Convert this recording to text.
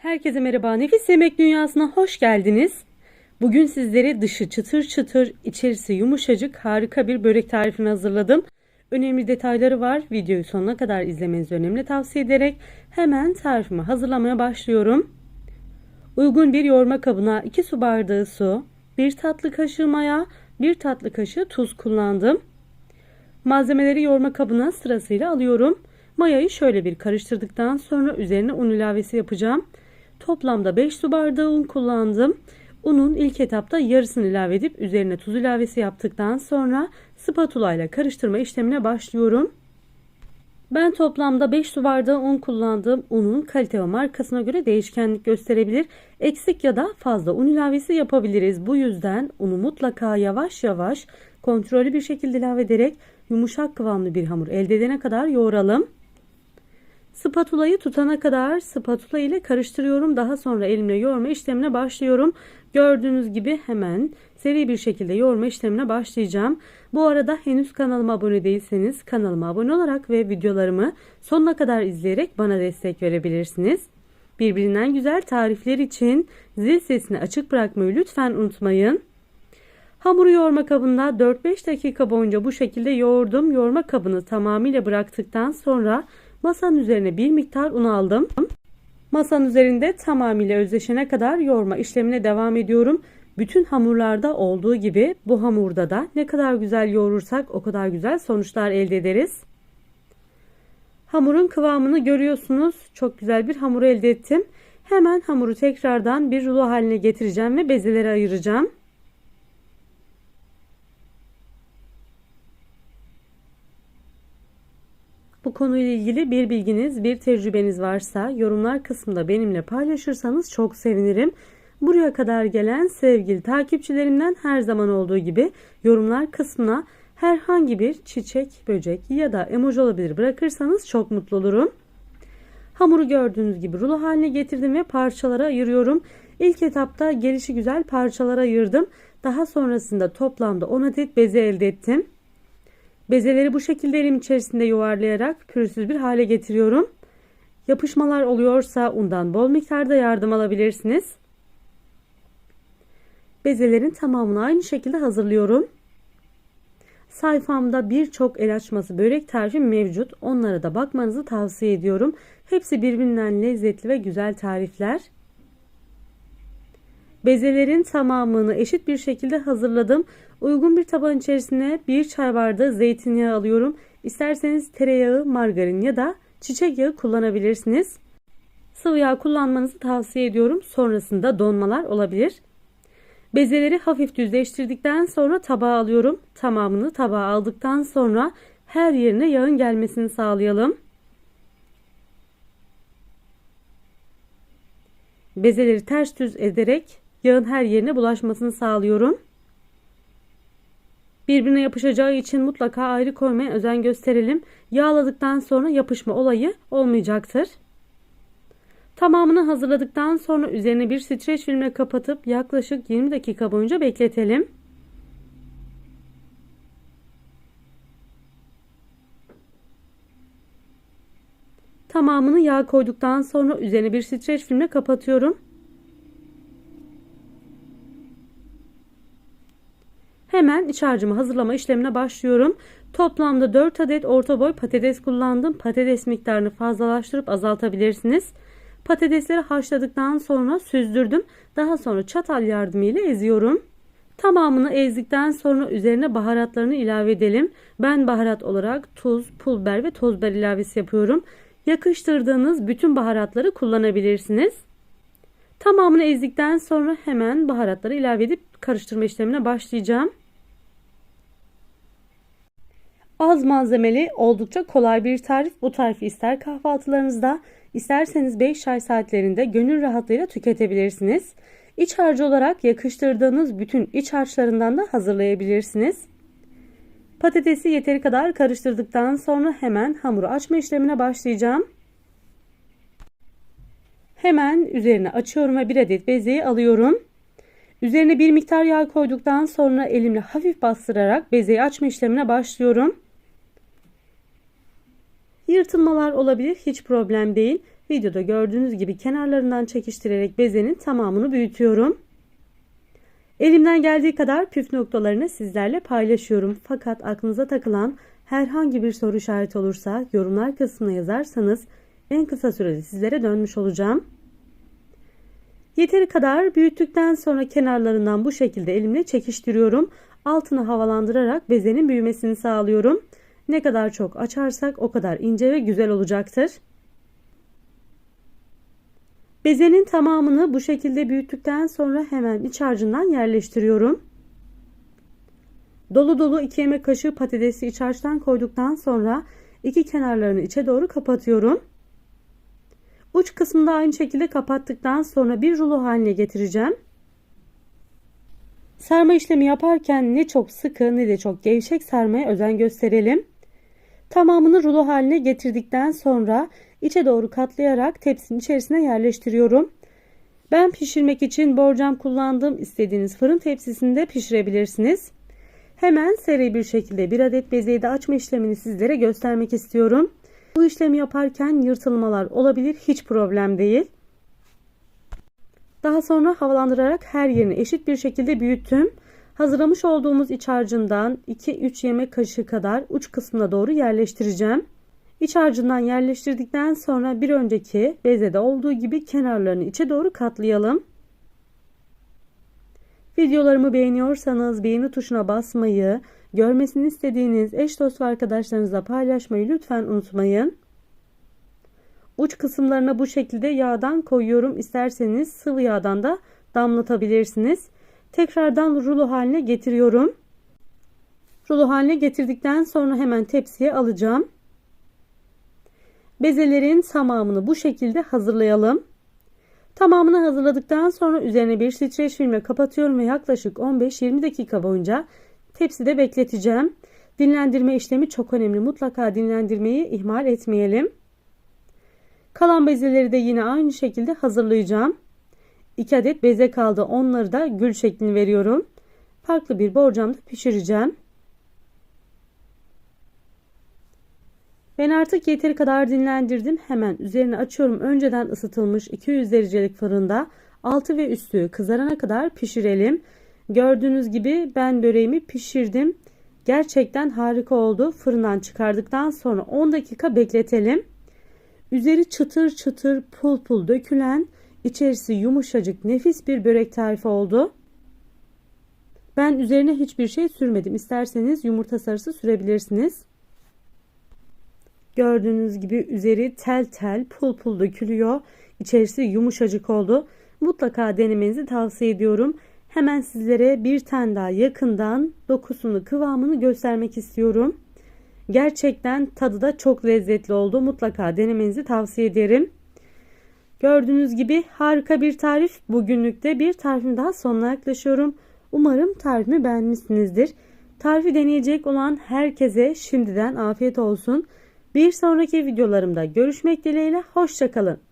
Herkese merhaba. Nefis Yemek Dünyası'na hoş geldiniz. Bugün sizlere dışı çıtır çıtır, içerisi yumuşacık harika bir börek tarifini hazırladım. Önemli detayları var. Videoyu sonuna kadar izlemenizi önemli tavsiye ederek hemen tarifimi hazırlamaya başlıyorum. Uygun bir yoğurma kabına 2 su bardağı su, 1 tatlı kaşığı maya, 1 tatlı kaşığı tuz kullandım. Malzemeleri yoğurma kabına sırasıyla alıyorum. Mayayı şöyle bir karıştırdıktan sonra üzerine un ilavesi yapacağım. Toplamda 5 su bardağı un kullandım. Unun ilk etapta yarısını ilave edip üzerine tuz ilavesi yaptıktan sonra spatula ile karıştırma işlemine başlıyorum. Ben toplamda 5 su bardağı un kullandım. Unun kalite ve markasına göre değişkenlik gösterebilir. Eksik ya da fazla un ilavesi yapabiliriz. Bu yüzden unu mutlaka yavaş yavaş kontrollü bir şekilde ilave ederek yumuşak kıvamlı bir hamur elde edene kadar yoğuralım. Spatulayı tutana kadar spatula ile karıştırıyorum. Daha sonra elimle yoğurma işlemine başlıyorum. Gördüğünüz gibi hemen seri bir şekilde yoğurma işlemine başlayacağım. Bu arada henüz kanalıma abone değilseniz kanalıma abone olarak ve videolarımı sonuna kadar izleyerek bana destek verebilirsiniz. Birbirinden güzel tarifler için zil sesini açık bırakmayı lütfen unutmayın. Hamuru yoğurma kabında 4-5 dakika boyunca bu şekilde yoğurdum. Yoğurma kabını tamamıyla bıraktıktan sonra masanın üzerine bir miktar un aldım. Masanın üzerinde tamamıyla özleşene kadar yoğurma işlemine devam ediyorum. Bütün hamurlarda olduğu gibi bu hamurda da ne kadar güzel yoğurursak o kadar güzel sonuçlar elde ederiz. Hamurun kıvamını görüyorsunuz. Çok güzel bir hamur elde ettim. Hemen hamuru tekrardan bir rulo haline getireceğim ve bezelere ayıracağım. Bu konuyla ilgili bir bilginiz, bir tecrübeniz varsa yorumlar kısmında benimle paylaşırsanız çok sevinirim. Buraya kadar gelen sevgili takipçilerimden her zaman olduğu gibi yorumlar kısmına herhangi bir çiçek, böcek ya da emoji olabilir bırakırsanız çok mutlu olurum. Hamuru gördüğünüz gibi rulo haline getirdim ve parçalara ayırıyorum. İlk etapta gelişi güzel parçalara ayırdım. Daha sonrasında toplamda 10 adet beze elde ettim. Bezeleri bu şekilde elim içerisinde yuvarlayarak pürüzsüz bir hale getiriyorum. Yapışmalar oluyorsa undan bol miktarda yardım alabilirsiniz. Bezelerin tamamını aynı şekilde hazırlıyorum. Sayfamda birçok el açması börek tarifi mevcut. Onlara da bakmanızı tavsiye ediyorum. Hepsi birbirinden lezzetli ve güzel tarifler. Bezelerin tamamını eşit bir şekilde hazırladım. Uygun bir taban içerisine bir çay bardağı zeytinyağı alıyorum. İsterseniz tereyağı, margarin ya da çiçek yağı kullanabilirsiniz. Sıvı yağ kullanmanızı tavsiye ediyorum. Sonrasında donmalar olabilir. Bezeleri hafif düzleştirdikten sonra tabağa alıyorum. Tamamını tabağa aldıktan sonra her yerine yağın gelmesini sağlayalım. Bezeleri ters düz ederek yağın her yerine bulaşmasını sağlıyorum. Birbirine yapışacağı için mutlaka ayrı koymaya özen gösterelim. Yağladıktan sonra yapışma olayı olmayacaktır. Tamamını hazırladıktan sonra üzerine bir streç filmle kapatıp yaklaşık 20 dakika boyunca bekletelim. Tamamını yağ koyduktan sonra üzerine bir streç filmle kapatıyorum. Hemen iç harcımı hazırlama işlemine başlıyorum. Toplamda 4 adet orta boy patates kullandım. Patates miktarını fazlalaştırıp azaltabilirsiniz. Patatesleri haşladıktan sonra süzdürdüm. Daha sonra çatal yardımıyla eziyorum. Tamamını ezdikten sonra üzerine baharatlarını ilave edelim. Ben baharat olarak tuz, pul biber ve toz biber ilavesi yapıyorum. Yakıştırdığınız bütün baharatları kullanabilirsiniz. Tamamını ezdikten sonra hemen baharatları ilave edip karıştırma işlemine başlayacağım. Az malzemeli oldukça kolay bir tarif. Bu tarifi ister kahvaltılarınızda isterseniz 5 çay saatlerinde gönül rahatlığıyla tüketebilirsiniz. İç harcı olarak yakıştırdığınız bütün iç harçlarından da hazırlayabilirsiniz. Patatesi yeteri kadar karıştırdıktan sonra hemen hamuru açma işlemine başlayacağım. Hemen üzerine açıyorum ve bir adet bezeyi alıyorum. Üzerine bir miktar yağ koyduktan sonra elimle hafif bastırarak bezeyi açma işlemine başlıyorum. Yırtılmalar olabilir hiç problem değil. Videoda gördüğünüz gibi kenarlarından çekiştirerek bezenin tamamını büyütüyorum. Elimden geldiği kadar püf noktalarını sizlerle paylaşıyorum. Fakat aklınıza takılan herhangi bir soru işareti olursa yorumlar kısmına yazarsanız en kısa sürede sizlere dönmüş olacağım. Yeteri kadar büyüttükten sonra kenarlarından bu şekilde elimle çekiştiriyorum. Altını havalandırarak bezenin büyümesini sağlıyorum. Ne kadar çok açarsak o kadar ince ve güzel olacaktır. Bezenin tamamını bu şekilde büyüttükten sonra hemen iç harcından yerleştiriyorum. Dolu dolu 2 yemek kaşığı patatesi iç harçtan koyduktan sonra iki kenarlarını içe doğru kapatıyorum. Uç kısmını da aynı şekilde kapattıktan sonra bir rulo haline getireceğim. Sarma işlemi yaparken ne çok sıkı ne de çok gevşek sarmaya özen gösterelim. Tamamını rulo haline getirdikten sonra içe doğru katlayarak tepsinin içerisine yerleştiriyorum. Ben pişirmek için borcam kullandığım istediğiniz fırın tepsisinde pişirebilirsiniz. Hemen seri bir şekilde bir adet bezeyi de açma işlemini sizlere göstermek istiyorum. Bu işlemi yaparken yırtılmalar olabilir hiç problem değil. Daha sonra havalandırarak her yerini eşit bir şekilde büyüttüm. Hazırlamış olduğumuz iç harcından 2-3 yemek kaşığı kadar uç kısmına doğru yerleştireceğim. İç harcından yerleştirdikten sonra bir önceki bezede olduğu gibi kenarlarını içe doğru katlayalım. Videolarımı beğeniyorsanız beğeni tuşuna basmayı, görmesini istediğiniz eş dost ve arkadaşlarınızla paylaşmayı lütfen unutmayın. Uç kısımlarına bu şekilde yağdan koyuyorum. İsterseniz sıvı yağdan da damlatabilirsiniz. Tekrardan rulo haline getiriyorum. Rulo haline getirdikten sonra hemen tepsiye alacağım. Bezelerin tamamını bu şekilde hazırlayalım. Tamamını hazırladıktan sonra üzerine bir streç filmle kapatıyorum ve yaklaşık 15-20 dakika boyunca tepside bekleteceğim. Dinlendirme işlemi çok önemli. Mutlaka dinlendirmeyi ihmal etmeyelim. Kalan bezeleri de yine aynı şekilde hazırlayacağım. 2 adet beze kaldı. Onları da gül şeklini veriyorum. Farklı bir borcamda pişireceğim. Ben artık yeteri kadar dinlendirdim. Hemen üzerine açıyorum. Önceden ısıtılmış 200 derecelik fırında altı ve üstü kızarana kadar pişirelim. Gördüğünüz gibi ben böreğimi pişirdim. Gerçekten harika oldu. Fırından çıkardıktan sonra 10 dakika bekletelim. Üzeri çıtır çıtır pul pul dökülen, içerisi yumuşacık nefis bir börek tarifi oldu. Ben üzerine hiçbir şey sürmedim. İsterseniz yumurta sarısı sürebilirsiniz. Gördüğünüz gibi üzeri tel tel pul pul dökülüyor. İçerisi yumuşacık oldu. Mutlaka denemenizi tavsiye ediyorum. Hemen sizlere bir tane daha yakından dokusunu kıvamını göstermek istiyorum. Gerçekten tadı da çok lezzetli oldu. Mutlaka denemenizi tavsiye ederim. Gördüğünüz gibi harika bir tarif. Bugünlük de bir tarifin daha sonuna yaklaşıyorum. Umarım tarifimi beğenmişsinizdir. Tarifi deneyecek olan herkese şimdiden afiyet olsun. Bir sonraki videolarımda görüşmek dileğiyle. Hoşçakalın.